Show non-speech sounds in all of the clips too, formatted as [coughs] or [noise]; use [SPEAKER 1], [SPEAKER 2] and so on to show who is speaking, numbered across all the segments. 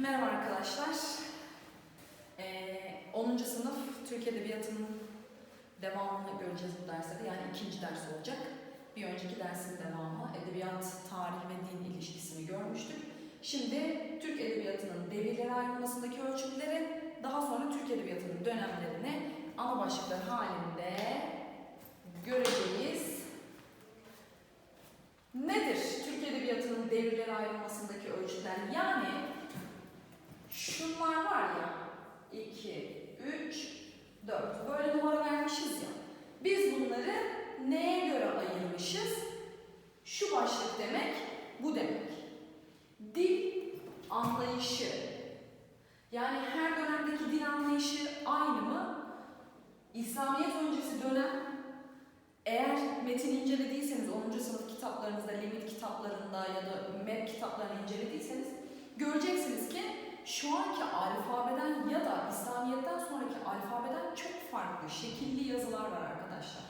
[SPEAKER 1] Merhaba arkadaşlar. Ee, 10. sınıf Türk Edebiyatı'nın devamını göreceğiz bu derste de. Yani ikinci ders olacak. Bir önceki dersin devamı edebiyat, tarih ve din ilişkisini görmüştük. Şimdi Türk Edebiyatı'nın devirlere ayrılmasındaki ölçütleri, daha sonra Türk Edebiyatı'nın dönemlerini ana başlıklar halinde göreceğiz. Nedir Türk Edebiyatı'nın devirlere ayrılmasındaki ölçütler? Yani şunlar var ya 2, 3, 4 böyle numara vermişiz ya. Biz bunları neye göre ayırmışız? Şu başlık demek, bu demek. Dil anlayışı. Yani her dönemdeki dil anlayışı aynı mı? İslamiyet öncesi dönem eğer metin incelediyseniz 10. sınıf kitaplarınızda, limit kitaplarında ya da MEP kitaplarını incelediyseniz göreceksiniz ki şu anki alfabeden ya da İslamiyet'ten sonraki alfabeden çok farklı şekilli yazılar var arkadaşlar.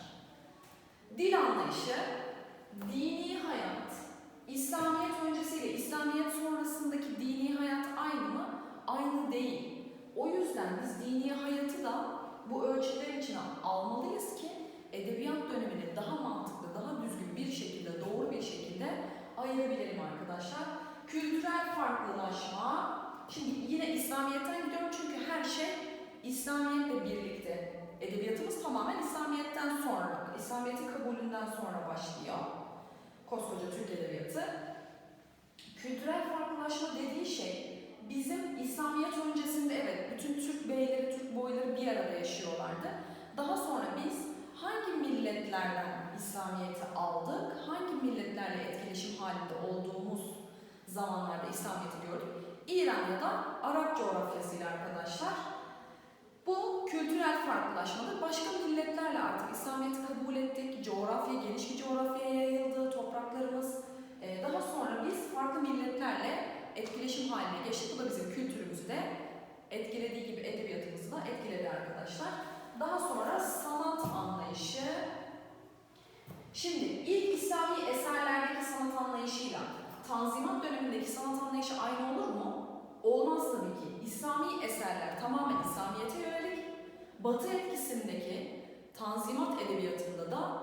[SPEAKER 1] Dil anlayışı, dini hayat, İslamiyet öncesiyle İslamiyet sonrasındaki dini hayat aynı mı? Aynı değil. O yüzden biz dini hayatı da bu ölçüler içine almalıyız ki edebiyat dönemini daha mantıklı, daha düzgün bir şekilde, doğru bir şekilde ayırabilelim arkadaşlar. Kültürel farklılaşma, şimdi yine İslamiyet'ten gidiyorum çünkü her şey İslamiyetle birlikte. Edebiyatımız tamamen İslamiyet'ten sonra, İslamiyet'in kabulünden sonra başlıyor. Koskoca Türk Edebiyatı. Kültürel farklılaşma dediği şey bizim İslamiyet öncesinde evet bütün Türk beyleri, Türk boyları bir arada yaşıyorlardı. Daha sonra biz hangi milletlerden İslamiyet'i aldık, hangi milletlerle etkileşim halinde olduğumuz zamanlarda İslamiyet'i gördük. İran ya da Arap coğrafyasıyla arkadaşlar. Bu kültürel farklılaşmadır. Başka milletlerle artık İslamiyet'i kabul ettik. Coğrafya, geniş bir coğrafyaya yayıldı, topraklarımız. Ee, Daha sonra biz farklı milletlerle etkileşim haline geçtik. Bu da bizim kültürümüzü de etkilediği gibi edebiyatımızı da etkiledi arkadaşlar. Daha sonra sanat anlayışı. Şimdi ilk İslami eserlerdeki sanat anlayışıyla Tanzimat dönemindeki sanat anlayışı aynı olur mu? Olmaz tabii ki. İslami eserler tamamen İslamiyet'e yönelik. Batı etkisindeki Tanzimat edebiyatında da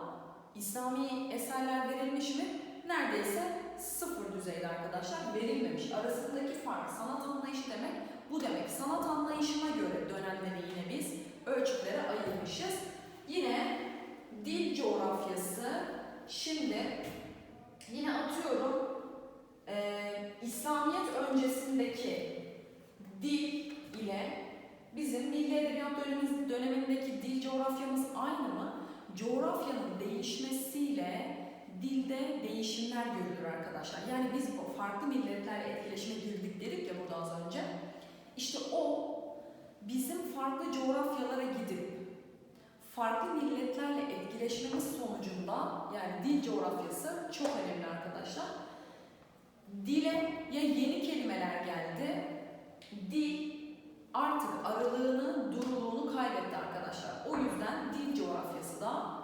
[SPEAKER 1] İslami eserler verilmiş mi? Neredeyse sıfır düzeyde arkadaşlar verilmemiş. Arasındaki fark sanat anlayışı demek bu demek. Sanat anlayışına göre dönemleri yine biz ölçütlere ayırmışız. Yine dil coğrafyası. Şimdi yine atıyorum öncesindeki dil ile bizim milli edebiyat dönemimiz, dönemindeki dil coğrafyamız aynı mı? Coğrafyanın değişmesiyle dilde değişimler görülür arkadaşlar. Yani biz farklı milletlerle etkileşime girdik dedik ya burada az önce. İşte o bizim farklı coğrafyalara gidip farklı milletlerle etkileşmemiz sonucunda yani dil coğrafyası çok önemli arkadaşlar. Dile ya yeni kelimeler geldi, dil artık aralığını, duruluğunu kaybetti arkadaşlar. O yüzden dil coğrafyası da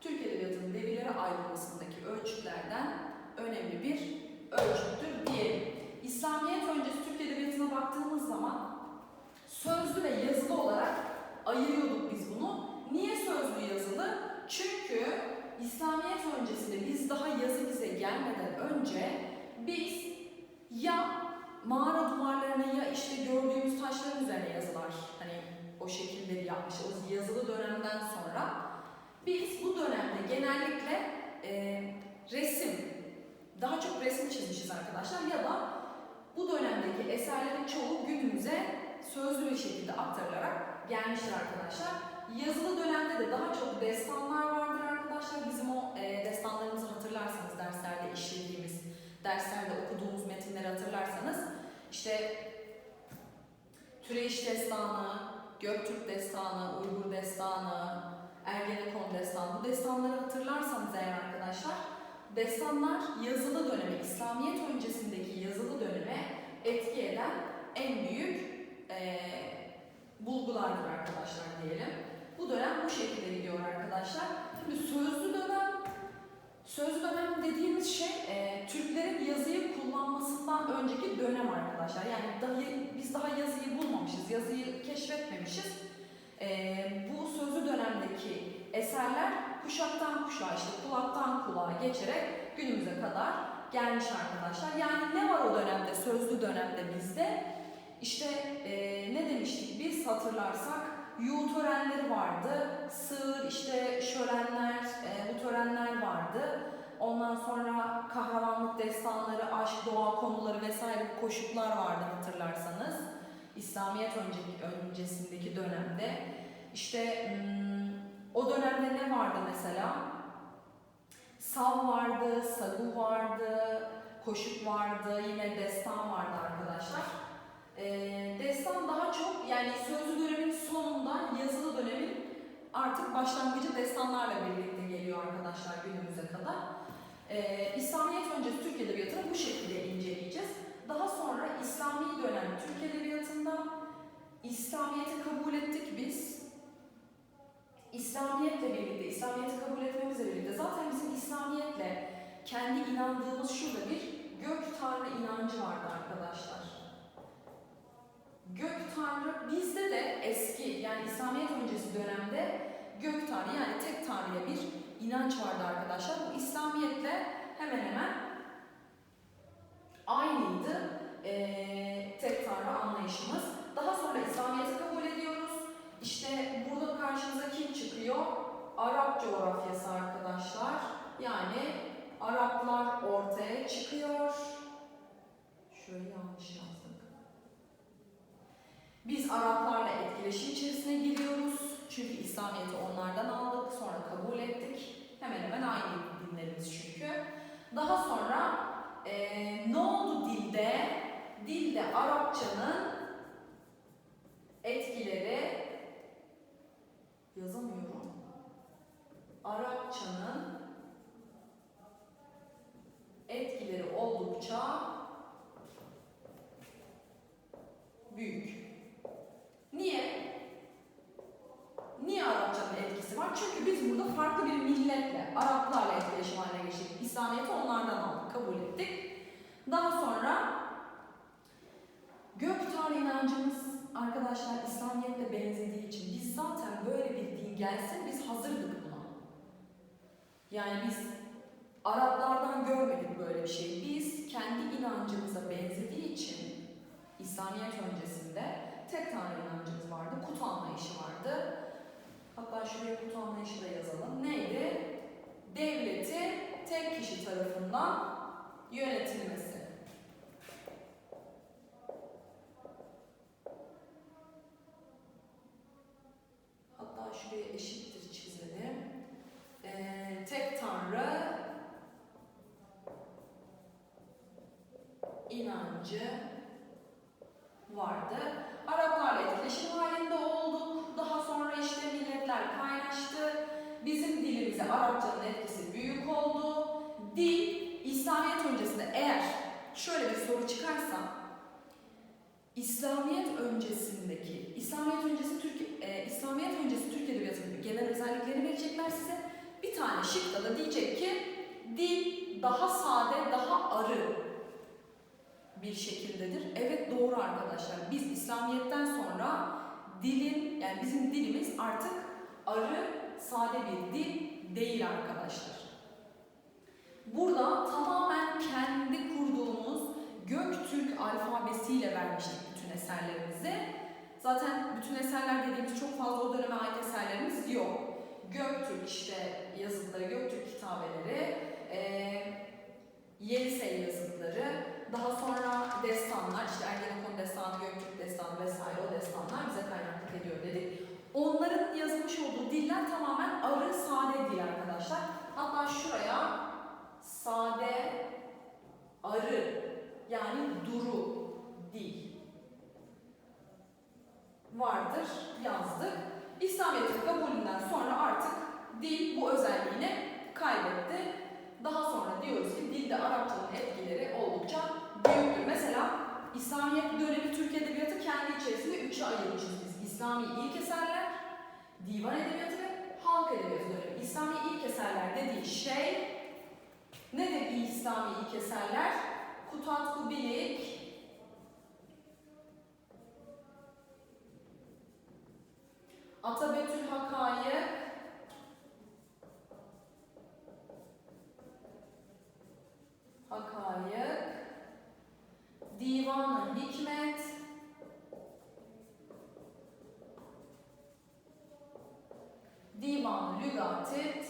[SPEAKER 1] Türk Edebiyatı'nın devirlere ayrılmasındaki ölçütlerden önemli bir ölçüttür diyelim. İslamiyet öncesi Türk Edebiyatı'na baktığımız zaman sözlü ve yazılı olarak ayırıyorduk biz bunu. Niye sözlü yazılı? Çünkü İslamiyet öncesinde biz daha yazı bize gelmeden önce biz ya mağara duvarlarına ya işte gördüğümüz taşların üzerine yazılar hani o şekilleri yapmış o yazılı dönemden sonra biz bu dönemde genellikle e, resim daha çok resim çizmişiz arkadaşlar ya da bu dönemdeki eserlerin çoğu günümüze sözlü bir şekilde aktarılarak gelmiştir arkadaşlar. Yazılı dönemde de daha çok destanlar vardır arkadaşlar. Bizim o e, işlediğimiz, derslerde okuduğumuz metinleri hatırlarsanız işte Türeyiş Destanı, Göktürk Destanı, Uygur Destanı, Ergenekon Destanı bu destanları hatırlarsanız eğer arkadaşlar destanlar yazılı döneme, İslamiyet öncesindeki yazılı döneme etki eden en büyük eee bulgulardır arkadaşlar diyelim. Bu dönem bu şekilde gidiyor arkadaşlar. Şimdi sözlü dönem, sözlü dönem dediğimiz şey e, Türklerin yazıyı kullanmasından önceki dönem arkadaşlar. Yani dahi, biz daha yazıyı bulmamışız, yazıyı keşfetmemişiz. Ee, bu sözlü dönemdeki eserler kuşaktan kuşağa, işte kulaktan kulağa geçerek günümüze kadar gelmiş arkadaşlar. Yani ne var o dönemde, sözlü dönemde bizde? İşte ee, ne demiştik biz hatırlarsak yuğu törenleri vardı, sığır, işte şölenler, e, bu törenler vardı. Ondan sonra kahramanlık destanları, aşk, doğa konuları vesaire koşuklar vardı hatırlarsanız. İslamiyet önceki, öncesindeki dönemde. İşte hmm, o dönemde ne vardı mesela? Sav vardı, sagu vardı, koşuk vardı, yine destan vardı arkadaşlar. Ee, destan daha çok yani sözlü dönemin sonundan yazılı dönemin artık başlangıcı destanlarla birlikte geliyor arkadaşlar günümüze kadar. Ee, İslamiyet öncesi Türk Edebiyatı'nı bu şekilde inceleyeceğiz. Daha sonra İslami dönem Türk Edebiyatı'nda İslamiyet'i kabul ettik biz. İslamiyetle birlikte, İslamiyet'i kabul etmemizle birlikte zaten bizim İslamiyetle kendi inandığımız şurada bir gök tanrı inancı vardı arkadaşlar. Gök tanrı bizde de eski yani İslamiyet öncesi dönemde gök tanrı yani tek tanrıya bir inanç vardı arkadaşlar. Bu İslamiyetle hemen hemen aynıydı ee, tek tanrı anlayışımız. Daha sonra İslamiyet'i kabul ediyoruz. İşte burada karşımıza kim çıkıyor? Arap coğrafyası arkadaşlar. Yani Araplar ortaya çıkıyor. Şöyle yanlış yazdık. Biz Araplarla etkileşim içerisine giriyoruz. Çünkü İslamiyet'i onlardan aldık, sonra kabul ettik. Hemen hemen aynı dinlerimiz çünkü. Daha sonra eee, ne oldu dilde? Dilde Arapçanın etkileri yazamıyorum. Arapçanın etkileri oldukça büyük. Niye? Niye Arapçanın var? Çünkü biz burada farklı bir milletle, Araplarla etkileşim haline geçtik. İslamiyet'i onlardan aldık, kabul ettik. Daha sonra gök tanrı inancımız arkadaşlar İslamiyet'le benzediği için biz zaten böyle bir din gelsin biz hazırdık buna. Yani biz Araplardan görmedik böyle bir şey. Biz kendi inancımıza benzediği için İslamiyet öncesinde tek tanrı inancımız vardı, kut anlayışı vardı. Hatta şuraya kut anlayışı da yazalım. Neydi? Devleti tek kişi tarafından yönetilmesi. Hatta şuraya eşittir çizelim. Ee, tek tanrı inancı vardı. Araplarla etkileşim halinde olduk. Milletler kaynaştı. Bizim dilimize Arapçanın etkisi büyük oldu. Dil İslamiyet öncesinde eğer şöyle bir soru çıkarsa İslamiyet öncesindeki İslamiyet öncesi Türk e, İslamiyet öncesi Türk edebiyatının genel özelliklerini verecekler size. Bir tane şıkta da diyecek ki dil daha sade, daha arı bir şekildedir. Evet doğru arkadaşlar. Biz İslamiyet'ten sonra dilin yani bizim dilimiz artık arı, sade bir dil değil arkadaşlar. Burada tamamen kendi kurduğumuz Göktürk alfabesiyle vermiştik bütün eserlerimizi. Zaten bütün eserler dediğimiz çok fazla o döneme ait eserlerimiz yok. Göktürk işte yazıtları, Göktürk kitabeleri, eee Yenisey yazıtları, daha sonra destanlar, işte Ergenekon destanı, Göktürk destanı vesaire o destanlar bize kaynaklık ediyor dedik. Onların yazılmış olduğu diller tamamen arı sade dil arkadaşlar. Hatta şuraya sade arı yani duru dil vardır yazdık. İslamiyet'in kabulünden sonra artık dil bu özelliğini kaybetti. Daha sonra diyoruz ki dilde Arapçanın etkileri oldukça büyüktür. Mesela İslamiyet dönemi Türk Edebiyatı kendi içerisinde üçe ayırmışız biz. İslami ilk eserler, divan edebiyatı ve halk edebiyatı dönemi. İslami ilk eserler dediği şey ne nedir İslami ilk eserler? Kutat Kubilik, Atabetül Hakayık, Hakayık, Divan-ı Hikmet, Divan-ı Lügatit,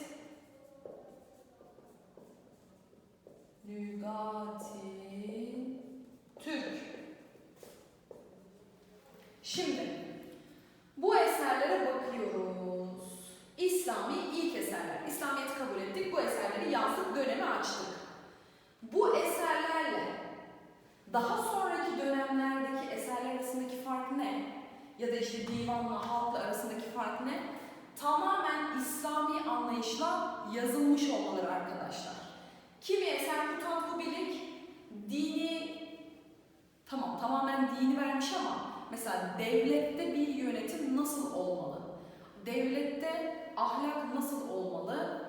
[SPEAKER 1] Lügati Türk. Şimdi bu eserlere bakıyoruz. İslami ilk eserler. İslamiyet'i kabul ettik. Bu eserleri yazdık, dönemi açtık. Bu eserlerle daha sonraki dönemlerdeki eserler arasındaki fark ne? Ya da işte divanla halkla arasındaki fark ne? Tamamen İslami anlayışla yazılmış olmaları arkadaşlar. Kimi eser Kutant Kubilik dini tamam tamamen dini vermiş ama mesela devlette bir yönetim nasıl olmalı? Devlette ahlak nasıl olmalı?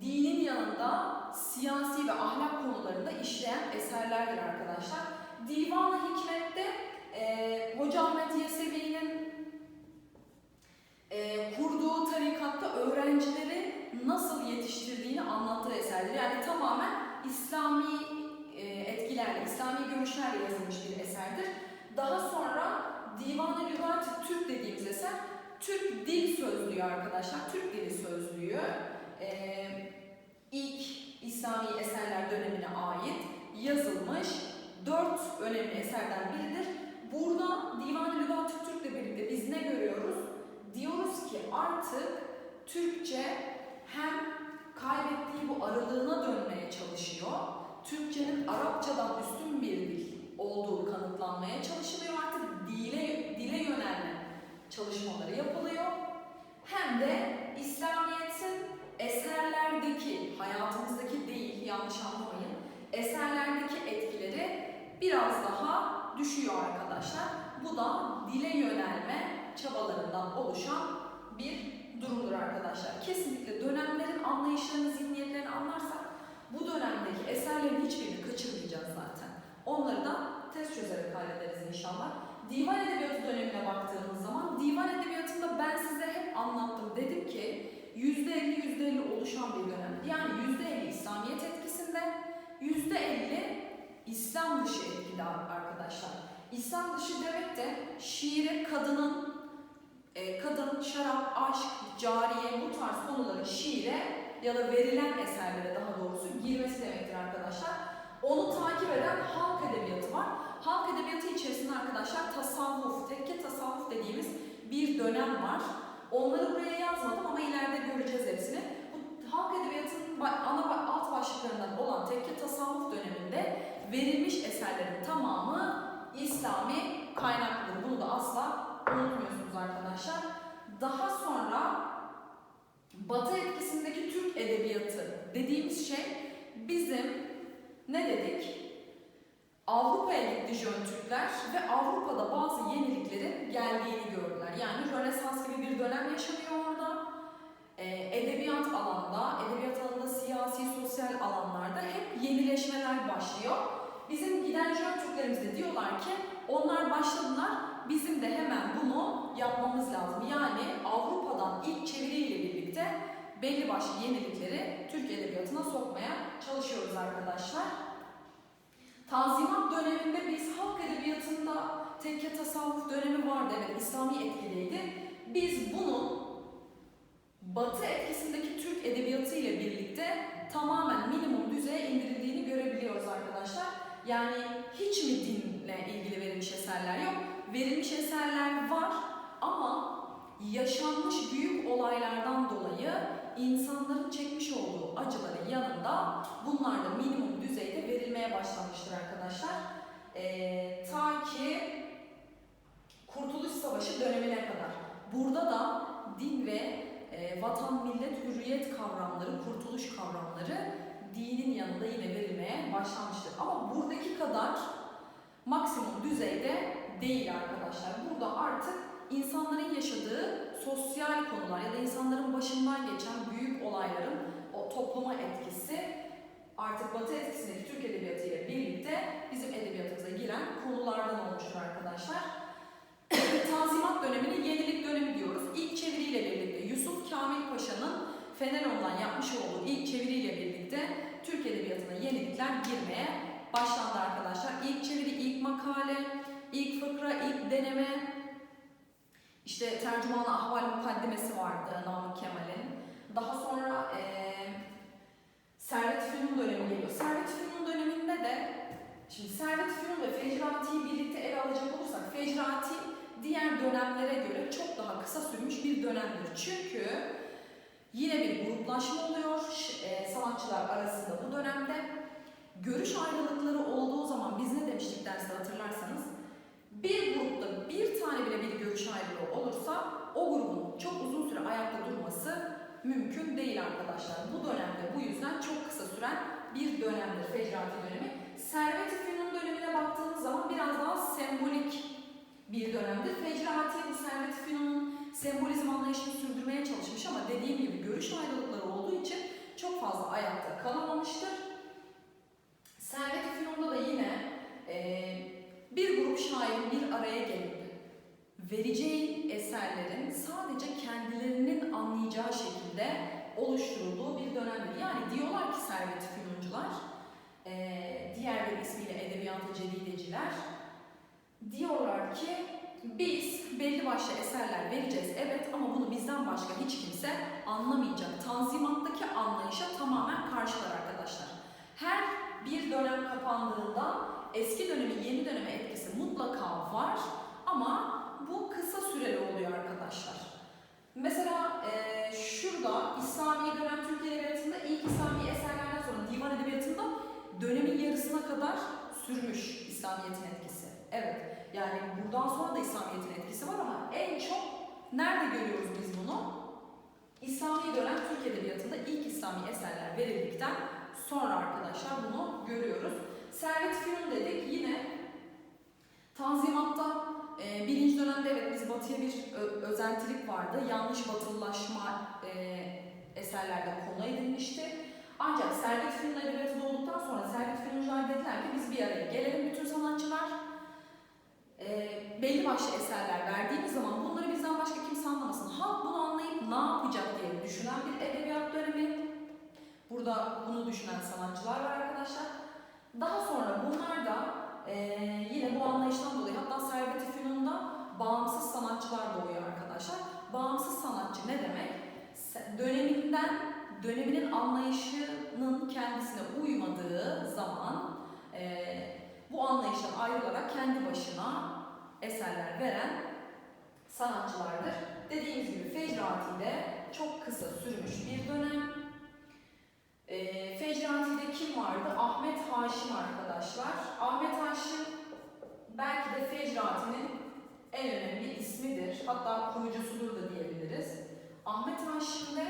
[SPEAKER 1] Dinin yanında siyasi ve ahlak konularında işleyen eserlerdir arkadaşlar. Divan-ı Hikmet'te e, Hoca Ahmet Yesevi'nin e, kurduğu tarikatta öğrencileri nasıl yetiştirdiğini anlattığı eserdir. Yani tamamen İslami e, etkilerle, İslami görüşlerle yazılmış bir eserdir. Daha sonra Divan-ı Lügat Türk dediğimiz eser, Türk Dil Sözlüğü arkadaşlar, Türk Dili Sözlüğü. E, ilk İslami eserler dönemine ait yazılmış dört önemli eserden biridir. Burada Divan-ı Lügat Türk'le birlikte biz ne görüyoruz? Diyoruz ki artık Türkçe hem kaybettiği bu aralığına dönmeye çalışıyor. Türkçenin Arapçadan üstün bir dil olduğu kanıtlanmaya çalışılıyor. Artık dile, dile yönelme çalışmaları yapılıyor. Hem de İslamiyet'in eserlerdeki, hayatımızdaki değil, yanlış anlamayın, eserlerdeki etkileri biraz daha düşüyor arkadaşlar. Bu da dile yönelme çabalarından oluşan bir durumdur arkadaşlar. Kesinlikle dönemlerin anlayışlarını, zihniyetlerini anlarsak bu dönemdeki eserlerin hiçbirini kaçırmayacağız zaten. Onları da test çözerek hallederiz inşallah. Divan Edebiyatı dönemine baktığımız zaman divan edebiyatında ben size hep anlattım. Dedim ki %50 %50 oluşan bir dönem. Yani %50 İslamiyet etkisinde, %50 İslam dışı etkili arkadaşlar. İslam dışı demek de şiire kadının, e, kadın, şarap, aşk, cariye bu tarz konuların şiire ya da verilen eserlere daha doğrusu girmesi demektir arkadaşlar. Onu takip eden halk edebiyatı var. Halk edebiyatı içerisinde arkadaşlar tasavvuf, tekke tasavvuf dediğimiz bir dönem var. Onları buraya yazmadım ama ileride göreceğiz hepsini. Bu halk edebiyatının ana alt başlıklarından olan tekke tasavvuf döneminde verilmiş eserlerin tamamı İslami kaynaklıdır. Bunu da asla unutmuyorsunuz arkadaşlar. Daha sonra Batı etkisindeki Türk edebiyatı dediğimiz şey bizim ne dedik? Avrupa'ya gitti Jön Türkler ve Avrupa'da bazı yeniliklerin geldiğini gördüler. Yani Rönesans gibi bir dönem yaşanıyor orada. Ee, edebiyat alanda, edebiyat alanında siyasi, sosyal alanlarda hep yenileşmeler başlıyor. Bizim giden Jön Türklerimiz de diyorlar ki onlar başladılar, bizim de hemen bunu yapmamız lazım. Yani Avrupa'dan ilk çeviriyle birlikte belli başlı yenilikleri Türk Edebiyatı'na sokmaya çalışıyoruz arkadaşlar. Tanzimat döneminde biz halk edebiyatında tekke tasavvuf dönemi vardı. Evet İslami etkiliydi. Biz bunun Batı etkisindeki Türk edebiyatı ile birlikte tamamen minimum düzeye indirildiğini görebiliyoruz arkadaşlar. Yani hiç mi dinle ilgili verilmiş eserler yok? Verilmiş eserler var ama yaşanmış büyük olaylardan dolayı insanların çekmiş olduğu acıların yanında bunlar da minimum düzeyde verilmeye başlanmıştır arkadaşlar. Ee, ta ki Kurtuluş Savaşı dönemine kadar. Burada da din ve e, vatan, millet, hürriyet kavramları, kurtuluş kavramları dinin yanında yine verilmeye başlanmıştır. Ama buradaki kadar maksimum düzeyde değil arkadaşlar. Burada artık insanların yaşadığı sosyal konular ya da insanların başından geçen büyük olayların o topluma etkisi artık Batı etkisindeki Türk Edebiyatı ile birlikte bizim edebiyatımıza giren konulardan oluşur arkadaşlar. [coughs] Tanzimat dönemini yenilik dönemi diyoruz. İlk çeviri Fenelon'dan yapmış olduğu ilk çeviriyle birlikte Türk Edebiyatı'na yenilikler girmeye başlandı arkadaşlar. İlk çeviri, ilk makale, ilk fıkra, ilk deneme, işte tercümanı ahval mukaddemesi vardı Namık Kemal'in. Daha sonra eee Servet Fünun dönemi geliyor. Servet Fünun döneminde de şimdi Servet Fünun ve Fecrati'yi birlikte ele alacak olursak Fecrati diğer dönemlere göre çok daha kısa sürmüş bir dönemdir. Çünkü yine bir gruplaşma oluyor e, sanatçılar arasında bu dönemde. Görüş ayrılıkları olduğu zaman biz ne demiştik derste hatırlarsanız bir grupta bir tane bile bir görüş ayrılığı olursa o grubun çok uzun süre ayakta durması mümkün değil arkadaşlar. Bu dönemde bu yüzden çok kısa süren bir dönemdir Fecrati dönemi. Servet-i Fünun dönemine baktığımız zaman biraz daha sembolik bir dönemdir. Fecrati bu Servet-i Fünun'un sembolizm anlayışını sürdürmeye çalışmış ama dediğim gibi görüş ayrılıkları olduğu için çok fazla ayakta kalamamıştır. Servet-i Fünun'da da yine eee bir grup şairin bir araya gelip vereceği eserlerin sadece kendilerinin anlayacağı şekilde oluşturulduğu bir dönemdir. Yani diyorlar ki Servet Fünuncular, eee, diğer bir ismiyle edebiyat-ı cedideciler, diyorlar ki biz belli başlı eserler vereceğiz evet ama bunu bizden başka hiç kimse anlamayacak. Tanzimattaki anlayışa tamamen karşılar arkadaşlar. Her bir dönem kapandığında eski dönemin yeni döneme etkisi mutlaka var ama bu kısa süreli oluyor arkadaşlar. Mesela eee, şurada İslami dönem Türk Edebiyatı'nda ilk İslami eserlerden sonra divan edebiyatında dönemin yarısına kadar sürmüş İslamiyet'in etkisi. Evet, yani buradan sonra da İslamiyet'in etkisi var ama en çok nerede görüyoruz biz bunu? İslami dönem Türk Edebiyatı'nda ilk İslami eserler verildikten sonra arkadaşlar bunu görüyoruz. Servet Fünun dedik yine Tanzimat'ta e, dönemde evet biz batıya bir özentilik vardı. Yanlış batılılaşma e, eserlerde konu edilmişti. Ancak Servet Fünun edebiyatı doğduktan sonra Servet Fünuncular dediler ki biz bir araya gelelim bütün sanatçılar. E, belli başlı eserler verdiğimiz zaman bunları bizden başka kimse anlamasın. Halk bunu anlayıp ne yapacak diye düşünen bir edebiyat dönemi. Burada bunu düşünen sanatçılar var arkadaşlar. Daha sonra bunlar da ee, yine bu anlayıştan dolayı hatta Servet-i Fünun'da bağımsız sanatçılar doğuyor arkadaşlar. Bağımsız sanatçı ne demek? Döneminden, döneminin anlayışının kendisine uymadığı zaman ee, bu anlayıştan ayrılarak kendi başına eserler veren sanatçılardır. Dediğimiz gibi Fecrati'de çok kısa sürmüş bir dönem. E, Fecrati'de kim vardı? Ahmet Haşim arkadaşlar. Ahmet Haşim belki de Fecrati'nin en önemli ismidir. Hatta kurucusudur da diyebiliriz. Ahmet Haşim de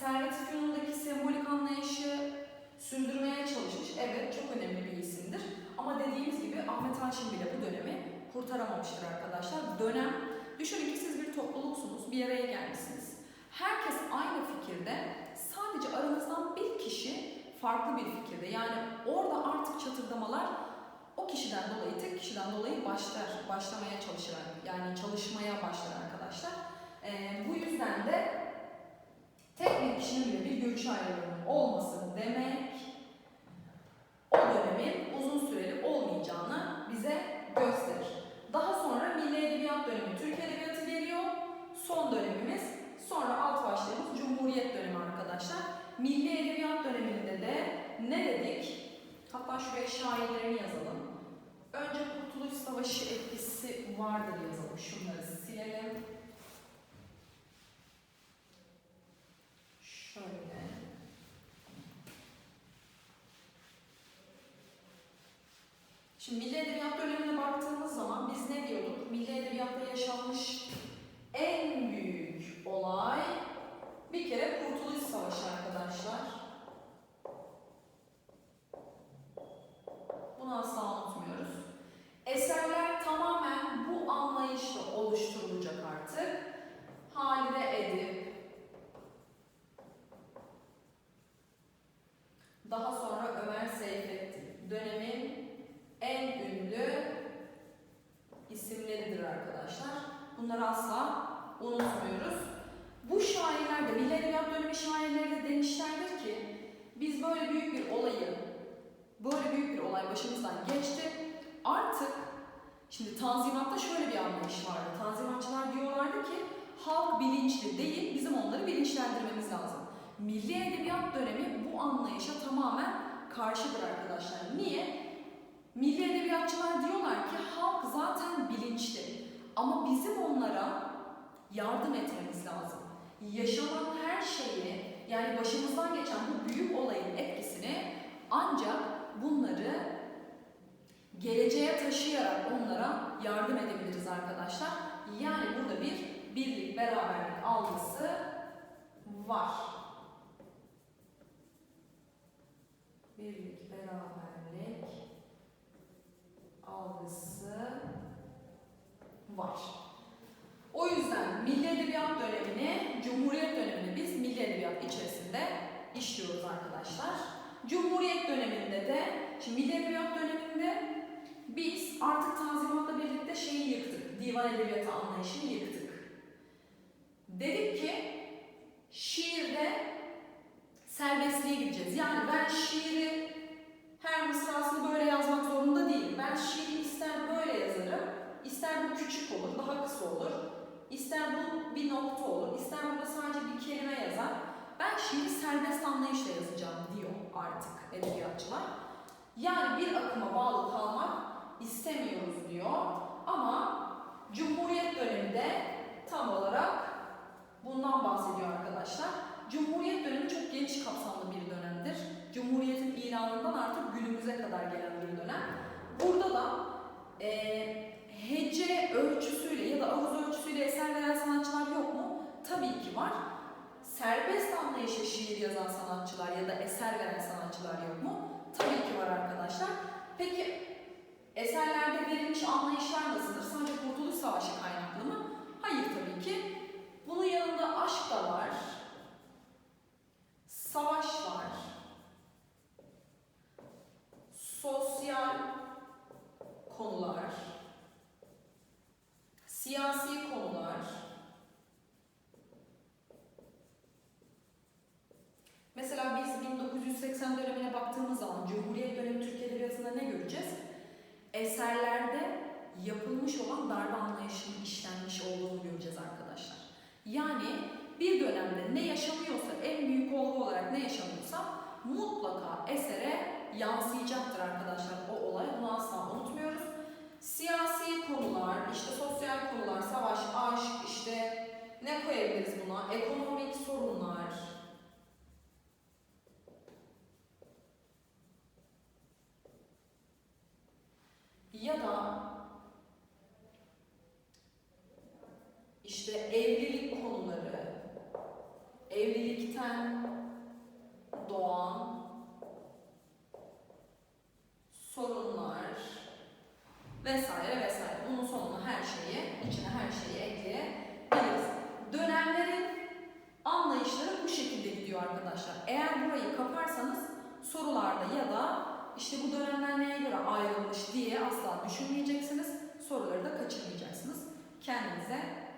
[SPEAKER 1] Servet-i Fünun'daki sembolik anlayışı sürdürmeye çalışmış. Evet çok önemli bir isimdir. Ama dediğimiz gibi Ahmet Haşim bile bu dönemi kurtaramamıştır arkadaşlar. Dönem, düşünün ki siz bir topluluksunuz, bir araya gelmişsiniz. Herkes aynı fikirde, sadece aranızdan bir kişi farklı bir fikirde. Yani orada artık çatırdamalar o kişiden dolayı, tek kişiden dolayı başlar, başlamaya çalışır. Yani çalışmaya başlar arkadaşlar. Ee, bu yüzden de tek bir kişinin bile bir görüş ayrılığının olması demek o dönemin uzun süreli olmayacağını bize gösterir. Daha sonra Milli Edebiyat dönemi Türk Edebiyatı geliyor. Son dönemimiz sonra alt başlığımız Cumhuriyet dönemi arkadaşlar. Milli Edebiyat döneminde de ne dedik? Hatta şuraya şairlerini yazalım. Önce Kurtuluş Savaşı etkisi vardır yazalım. Şunları silelim. Şöyle. Şimdi Milli Edebiyat dönemine baktığımız zaman biz ne diyorduk? Milli Edebiyat'ta yaşanmış en büyük olay bir kere Kurtuluş Savaşı arkadaşlar. Bunu asla unutmuyoruz. Eserler tamamen bu anlayışla oluşturulacak artık. Halide Edip, daha sonra Ömer Seyfettin. Dönemin en ünlü isimleridir arkadaşlar. Bunları asla unutmuyoruz. Bu şairler de Milli Edebiyat dönemi dönemi şairleri de demişlerdir ki biz böyle büyük bir olayı, böyle büyük bir olay başımızdan geçti. Artık şimdi Tanzimat'ta şöyle bir anlayış vardı. Tanzimatçılar diyorlardı ki halk bilinçli değil, bizim onları bilinçlendirmemiz lazım. Milli Edebiyat dönemi bu anlayışa tamamen karşıdır arkadaşlar. Niye? Milli edebiyatçılar diyorlar ki halk zaten bilinçli. Ama bizim onlara yardım etmemiz lazım. Yaşanan her şeyi yani başımızdan geçen bu büyük olayın etkisini ancak bunları geleceğe taşıyarak onlara yardım edebiliriz arkadaşlar. Yani burada bir birlik, beraberlik algısı var. Birlik, beraberlik algısı var. O yüzden Milli Edebiyat dönemini, Cumhuriyet dönemini biz Milli Edebiyat içerisinde işliyoruz arkadaşlar. Cumhuriyet döneminde de, şimdi Milli Edebiyat döneminde biz artık Tanzimat'la birlikte şeyi yıktık, divan edebiyatı anlayışını yıktık. Dedik ki şiirde serbestliğe gideceğiz. Yani ben şiiri her mısrasını böyle yazmak zorunda değilim. Ben şiiri ister böyle yazarım, ister bu küçük olur, daha kısa olur, ister bu bir nokta olur, ister burada sadece bir kelime yazar. Ben şiiri serbest anlayışla yazacağım diyor artık edebiyatçılar. Yani bir akıma bağlı kalmak istemiyoruz diyor. Ama Cumhuriyet döneminde tam olarak bundan bahsediyor arkadaşlar. Cumhuriyet dönemi çok geniş kapsamlı bir dönemdir. Cumhuriyetin ilanından artık günümüze kadar gelen bir dönem. Burada da e, hece ölçüsüyle ya da ağız ölçüsüyle eser veren sanatçılar yok mu? Tabii ki var. Serbest anlayışla şiir yazan sanatçılar ya da eser veren sanatçılar yok mu? Tabii ki var arkadaşlar. Peki eserlerde verilmiş anlayışlar nasıldır? Sadece Kurtuluş Savaşı kaynaklı mı? Hayır tabii ki. Bunun yanında aşk da var. Savaş var. Sosyal konular. Siyasi konular. Mesela biz 1980 dönemine baktığımız zaman Cumhuriyet dönemi Türk Edebiyatı'nda ne göreceğiz? Eserlerde darbe anlayışının işlenmiş olduğunu göreceğiz arkadaşlar. Yani bir dönemde ne yaşanıyorsa, en büyük olgu olarak ne yaşanıyorsa mutlaka esere yansıyacaktır arkadaşlar o olay. Bunu asla unutmuyoruz. Siyasi konular, işte sosyal konular, savaş, aşk, işte ne koyabiliriz buna? Ekonomik sorunlar, ya da işte evlilik konuları, evlilikten doğan sorunlar vesaire vesaire. Bunun sonuna her şeyi, içine her şeyi ekleyebiliriz. Dönemlerin anlayışları bu şekilde gidiyor arkadaşlar. Eğer burayı kaparsanız sorularda ya da işte bu dönemler neye göre ayrılmış diye asla düşünmeyeceksiniz. Soruları da kaçırmayacaksınız. Kendinize